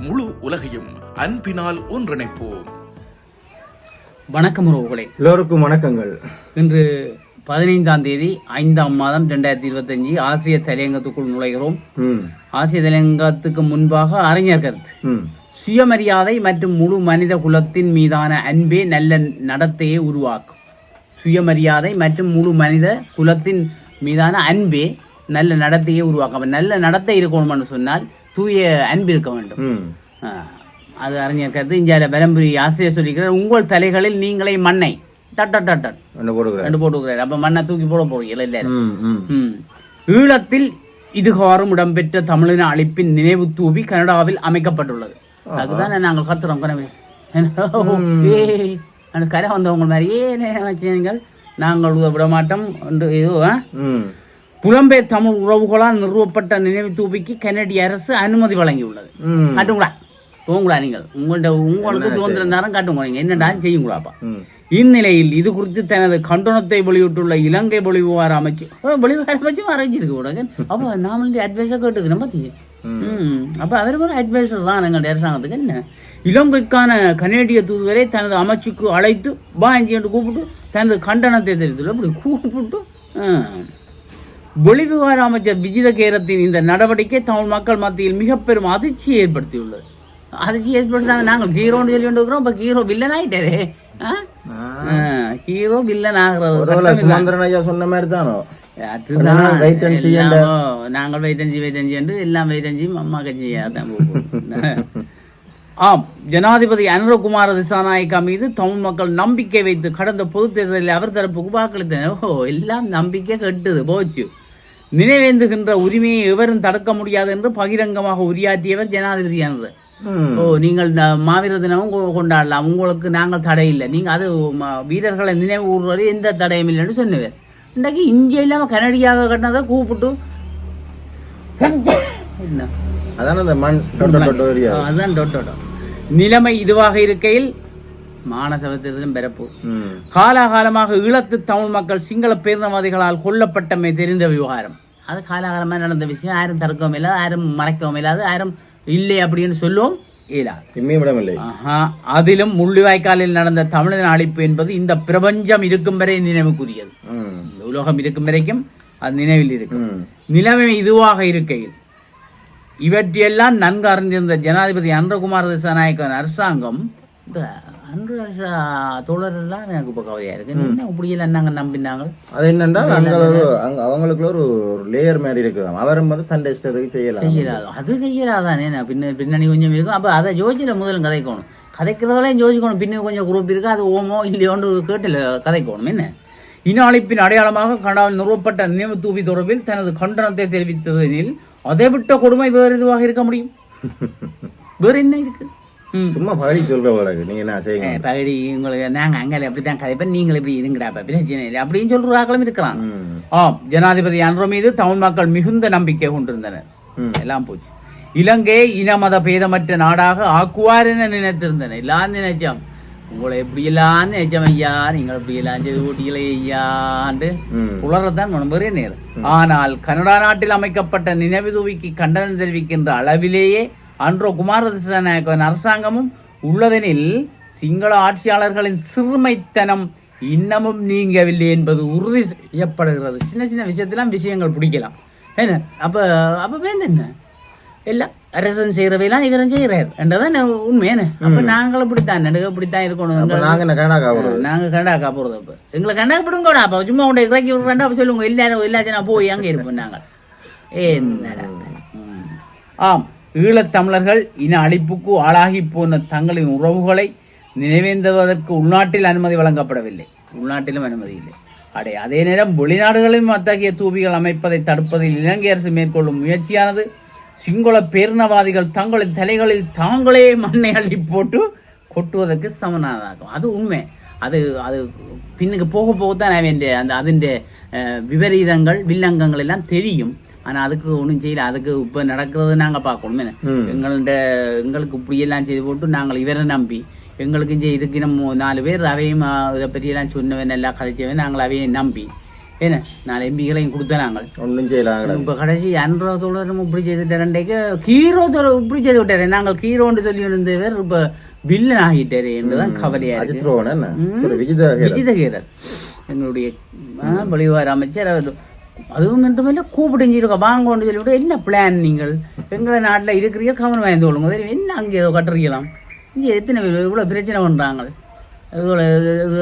முழு உலகையும் அன்பினால் ஒன்றிணைப்போம். வணக்கம் உறவுகளே. எல்லோருக்கும் வணக்கங்கள். இன்று பதினைந்தாம் தேதி ஐந்தாம் மாதம் ரெண்டாயிரத்தி இருபத்தஞ்சு ஆசிய தலையங்கத்துக்குள் நுழைகிறோம். ம். ஆசிய தலையங்கத்துக்கு முன்பாக அறிஞர் கருத்து ம். சுயமரியாதை மற்றும் முழு மனித குலத்தின் மீதான அன்பே நல்ல நடத்தையை உருவாக்கும். சுயமரியாதை மற்றும் முழு மனித குலத்தின் மீதான அன்பே நல்ல நடத்தையை உருவாக்கும். நல்ல நடத்தை இருக்கணும்னு சொன்னால் தூய அன்பு இருக்க வேண்டும். அது அறிஞர் கருத்து. இந்தியாவில் பெரம்புரி ஆசிரியர் சொல்லிக்கிறார் உங்கள் தலைகளில் நீங்களே மண்ணை. டட் டட் டட் ரெண்டு போட்டுக்கிறார். அப்ப மண்ணை தூக்கி போட போறீங்க இல்ல. ஈழத்தில் இதுகாரும் இடம்பெற்ற தமிழின அழிப்பின் நினைவு தூவி கனடாவில் அமைக்கப்பட்டுள்ளது. அதுதான் நாங்கள் கத்துறோம் கனவே. அந்த கரை வந்தவங்க மாதிரி. ஏன் நாங்கள். உத விட மாட்டோம் என்று புலம்பெயர் தமிழ் உறவுகளால் நிறுவப்பட்ட நினைவு தூபிக்கு கனடிய அரசு அனுமதி வழங்கியுள்ளது. காட்டுங்களா? போங்களா நீங்கள்? உங்கள்ட்ட உங்களுக்கு சுதந்திர நேரம் காட்டுங்க நீங்க. என்னடா செய்யுங்களாப்பா? இந்நிலையில் இது குறித்து தனது கண்டனத்தை வெளியிட்டுள்ள இலங்கை வெளிவிவகார அமைச்சு ஓ, வெளிவிவகார அமைச்சு அறிஞ்சிருக்கு உடனே அப்போ நாம அட்வைஸாக கேட்டுக்கிறோம் பார்த்திங்க ம். அப்போ அவர் ஒரு அட்வைசர் தான் எங்கள் அரசாங்கத்துக்கு. என்ன? இலங்கைக்கான கனேடிய தூதுவரை தனது அமைச்சுக்கு அழைத்து என்று கூப்பிட்டு தனது கண்டனத்தை தெரிவித்துள்ள அப்படி கூப்பிட்டு வெளிவிவகார அமைச்சர் விஜித கேரத்தின் இந்த நடவடிக்கை தமிழ் மக்கள் மத்தியில் மிக பெரும் அதிர்ச்சியை ஏற்படுத்தியுள்ளது. அதிர்ச்சி ஏற்படுத்தாங்க நாங்கள் ஹீரோன்னு சொல்லி இருக்கிறோம் இப்போ ஹீரோ வில்லன் ஆகிட்டாரே ஹீரோ வில்லன் ஆகிறது சுமந்திரன் ஐயா சொன்ன மாதிரி தானோ? அதுதான். எல்லாமோ நாங்கள் வெயிட் வெயிட் அஞ்சு என்று எல்லாம் வெயிட் அஞ்சு அம்மா கட்சி அதான் போகும். ஆம். ஜனாதிபதி அனுரகுமார திசாநாயக்கா மீது தமிழ் மக்கள் நம்பிக்கை வைத்து கடந்த பொதுத் தேர்தலில் அவர் தரப்புக்கு வாக்களித்தனர் ஓ எல்லாம் நம்பிக்கை கெட்டுது போச்சு. நினைவேந்துகின்ற உரிமையை எவரும் தடுக்க முடியாது என்று பகிரங்கமாக உரையாற்றியவர் ஜனாதிபதி அனுர ம். ஓ நீங்கள் மாவீரர் தினமும் கொண்டாடலாம். உங்களுக்கு நாங்கள் தடை இல்லை. நீங்கள் அது வீரர்களை நினைவு கூறுவது எந்த தடையும் இல்லைன்னு சொன்னவர். இன்றைக்கு இந்தியா இல்லாமல் கனடியாக கட்டினதை கூப்பிட்டு அதானே அந்த மண் டொட்டோ டொட்டோ ஏரியா ஆ, அதுதான் டொட்டோடோ நிலைமை இதுவாக இருக்கையில் மானசபத்திலும் பிறப்பு. காலாகாலமாக ஈழத்து தமிழ் மக்கள் சிங்கள பேரினவாதிகளால் கொல்லப்பட்டமை தெரிந்த விவகாரம். அது காலாகாலமாக நடந்த விஷயம். யாரும் தடுக்கவும் இல்லை யாரும் மறைக்கவும் இல்லாது யாரும் இல்லை அப்படின்னு சொல்லவும் இயலாது. அதிலும் முள்ளிவாய்க்காலில் நடந்த தமிழன் அழிப்பு என்பது இந்த பிரபஞ்சம் இருக்கும் வரை நினைவுக்குரியது. இந்த உலகம் இருக்கும் வரைக்கும் அது நினைவில் இருக்கும். நிலைமை இதுவாக இருக்கையில் இவற்றையெல்லாம் நன்கு அறிந்திருந்த ஜனாதிபதி அன்றகுமார் திசாநாயக்கன் அரசாங்கம் இந்த அன்று அரசா தோழரெல்லாம் எனக்கு இப்போ கவலையா இருக்கு. என்ன இப்படியெல்லாம் நாங்கள் நம்பினாங்க? அது என்னென்றால் அங்க ஒரு அங்க அவங்களுக்குள்ள ஒரு ஒரு லேயர் மாதிரி இருக்குதாம் அவரும் வந்து தண்டை இஷ்டத்துக்கு செய்யலாம். செய்யலாது அது செய்யலாதானே நான் பின்ன பின்னணி கொஞ்சம் இருக்கும். அப்போ அதை யோசிச்சில முதல்ல கதைக்கணும். கதைக்கிறதாலையும் யோசிக்கணும். பின்ன கொஞ்சம் குரூப் இருக்கு. அது ஓமோ இல்லையோன்னு கேட்டில் கதைக்கணும். என்ன? இன அழைப்பின் அடையாளமாக கனடாவில் நிறுவப்பட்ட நினைவு தூவி தொடர்பில் தனது கண்டனத்தை தெரிவித்ததெனில் அதை விட்ட கொடுமை வேறு எதுவாக இருக்க முடியும்? வேறு என்ன இருக்கு? ம் சும்மா பகடி சொல்ற வழக்கு நீங்க என்ன செய்யுங்க? பகடி உங்களுக்கு நாங்கள் அங்கே அப்படி தான் கதைப்பேன் நீங்கள் இப்படி பிரச்சனை இல்லை அப்படின்னு சொல்கிற ஆக்களும் இருக்கிறான் ம். ஆம் ஜனாதிபதி அன்ро மீது தமிழ் மக்கள் மிகுந்த நம்பிக்கை கொண்டிருந்தனர். எல்லாம் போச்சு. இலங்கையை இனமத பேதமற்ற நாடாக ஆக்குவார் என நினைத்திருந்தனர். எல்லாம் நினைச்சோம் உங்களை எப்படி எல்லாம் நினைச்சோம் ஐயா? நீங்கள் எப்படி எல்லாம் செய்து ஊட்டிகளே ஐயாண்டு உலரத்தான் மனம்பெரிய நேரம் ஆனால் கனடா நாட்டில் அமைக்கப்பட்ட நினைவு தூவிக்கு கண்டனம் தெரிவிக்கின்ற அளவிலேயே அன்றோ குமார திசாநாயக்கன் அரசாங்கமும் உள்ளதெனில் சிங்கள ஆட்சியாளர்களின் சிறுமைத்தனம் இன்னமும் நீங்கவில்லை என்பது உறுதி செய்யப்படுகிறது. சின்ன சின்ன விஷயத்திலாம் விஷயங்கள் பிடிக்கலாம். என்ன? அப்ப அப்ப வேந்து என்ன? எல்லாம் அரசன் செய்யறவையெல்லாம் இவரும் செய்யறாரு என்றதான் உண்மையான அப்ப நாங்களும் இப்படித்தான் நடுக இப்படித்தான் இருக்கணும். அப்ப நாங்க என்ன கனடா போறோம் நாங்க கண்டாக்கா போறது அப்ப. எங்களை கண்டாக்க விடுங்கடா அப்ப. சும்மா உண்டை இறக்கி விடுறேன்டா அப்ப சொல்லுங்க. இல்லாத இல்லாத நான் போய் அங்கே இருப்போம் நாங்கள் என்னடா. ஆம். ஈழத்தமிழர்கள் இன அழிப்புக்கு ஆளாகி போன தங்களின் உறவுகளை நினைவேந்துவதற்கு உள்நாட்டில் அனுமதி வழங்கப்படவில்லை. உள்நாட்டிலும் அனுமதி இல்லை. அடே அதே நேரம் வெளிநாடுகளிலும் அத்தகைய தூபிகள் அமைப்பதை தடுப்பதில் இலங்கை அரசு மேற்கொள்ளும் முயற்சியானது சிங்கள பேரினவாதிகள் தங்களின் தலைகளில் தாங்களே மண்ணை அள்ளி போட்டு கொட்டுவதற்கு சமனாகும் அது உண்மை. அது அது பின்னுக்கு போக போக தான் அவன் அந்த அதிൻ്റെ விபரீதங்கள் வில்லங்கங்கள் எல்லாம் தெரியும். ஆனா அதுக்கு ஒன்றும் செய்யல. அதுக்கு இப்ப நடக்கிறது நாங்க பார்க்கணும். என்ன. எங்கள்ட எங்களுக்கு இப்படியெல்லாம் செய்து போட்டு நாங்கள் இவரை நம்பி எங்களுக்கு இங்கே இதுக்கு நம்ம நாலு பேர் அவையும் இதை பற்றியெல்லாம் சொன்னவன் எல்லாம் கதைச்சவன் நாங்கள் அவையும் நம்பி. என்ன? நாலு எம்பிகளையும் கொடுத்த நாங்கள். ஒன்றும் செய்யலாம் கிடக்கு. இப்ப கடைசி அன்றோ தோழரும் இப்படி செய்துட்டாரண்டைக்கு ஹீரோ தோழர் இப்படி செய்து விட்டாரு நாங்கள் ஹீரோன்னு சொல்லி இருந்தவர் இப்ப வில்லன் ஆகிட்டாரு என்றுதான் கவலையா இருக்கு. விஜிதகீரர் எங்களுடைய ஆ, வெளிவார அமைச்சர் அவர். அதுவும் மட்டுமில்ல கூப்பிட்டு வாங்கன்னு சொல்லிவிட்டு என்ன பிளான் நீங்கள்? எங்களை நாட்டில் இருக்கிறீங்க கவனம் வாய்ந்து கொள்ளுங்க என்ன அங்கே ஏதோ கட்டுறீங்களாம் இங்கே எத்தனை பேர்? இவ்வளோ பிரச்சனை பண்ணுறாங்க இவ்வளோ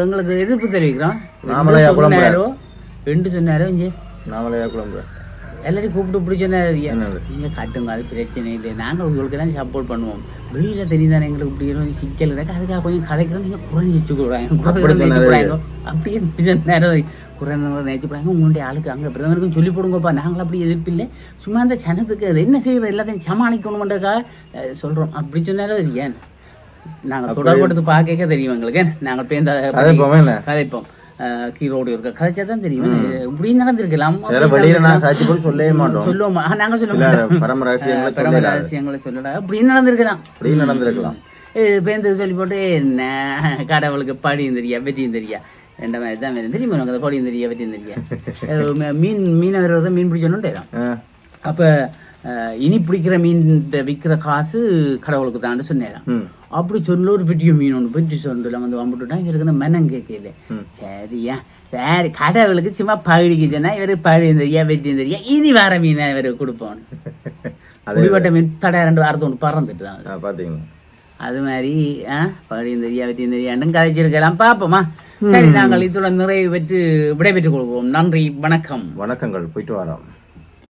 எங்களுக்கு எதிர்ப்பு தெரிவிக்கிறோம். ரெண்டு சொன்னாரோ? இங்கே? நாமளையா குழம்பு எல்லாரையும் கூப்பிட்டு இப்படி சொன்னாரு என்னது? நீங்க காட்டுங்க அது பிரச்சனை இல்லை. நாங்கள் உங்களுக்கு தான் சப்போர்ட் பண்ணுவோம். வெளியில தெரியுதானே எங்களுக்கு இப்படி எல்லாம் சிக்கல் இருக்கு? அதுக்காக கொஞ்சம் கதைக்கிறோம் நீங்க குறை வச்சு அப்படி சொன்னாரு. கூடாங்க அப்படியே நேரம் குறை நினைச்சு போறாங்க உங்களுடைய ஆளுக்கு அங்க பிரதமருக்கும் சொல்லி போடுங்கப்பா. நாங்கள் அப்படி எதிர்ப்பில்லை. சும்மா அந்த சனத்துக்கு அது என்ன செய்யறது எல்லாத்தையும் சமாளிக்கணுமென்றக்காக அஹ், சொல்றோம். அப்படி சொன்னாலும் ஏன்? நாங்கள் தொடர்படுத்து பார்க்க தெரியும் எங்களுக்கு. நாங்கள் பேந்த கதைப்போமா கீரோடு இருக்க? கதைச்சா தான் தெரியும். இப்படி நடந்திருக்கலாம் வெளியில நான் சாட்சி போய் சொல்லவே மாட்டோம். சொல்லுவோமா? நாங்க சொல்ல சில மாட்டோம் பரம ரகசியங்களை பரம சொல்லல ரகசியங்களை அப்படி நடந்திருக்கலாம். அப்படி நடந்திருக்கலாம். பேருந்து சொல்லி போட்டு என்ன? கடவுளுக்கு படியும் தெரியா வெட்டியும் தெரியா? ரெண்ட மாதிரி தான் வேணும் தெரியுமா உனக்கு அந்த தெரியா தெரியா மீன் மீனவர் வந்து மீன் பிடிச்சோன்னு அப்ப இனி பிடிக்கிற மீன் விற்கிற காசு கடவுளுக்கு தான் சொன்னேன். அப்படி சொல்ல ஒரு பெரிய மீன் ஒன்று பெட்டி சொண்டில் வந்து வம்பிட்டுட்டா இவருக்கு இந்த மனம் கேட்கல சரியா சரி கடவுளுக்கு சும்மா பகுடிக்கு சொன்னா இவருக்கு பகுடியும் தெரியா வெட்டியும் தெரியா இனி வர மீனை இவருக்கு கொடுப்போம் குடிவட்ட மீன் தடை ரெண்டு வாரத்தை ஒன்று பறந்துட்டு தான் ஆ, பாத்தீங்களா அது மாதிரி ஆ பகுடியும் தெரியா வெட்டியும் தெரியாண்டும் கதைச்சிருக்கலாம் பார்ப்போமா சரி நாங்கள் இத்துடன் நிறைவு பெற்று விடைபெற்றுக் கொள்வோம். நன்றி வணக்கம். வணக்கங்கள் போயிட்டு வரோம்.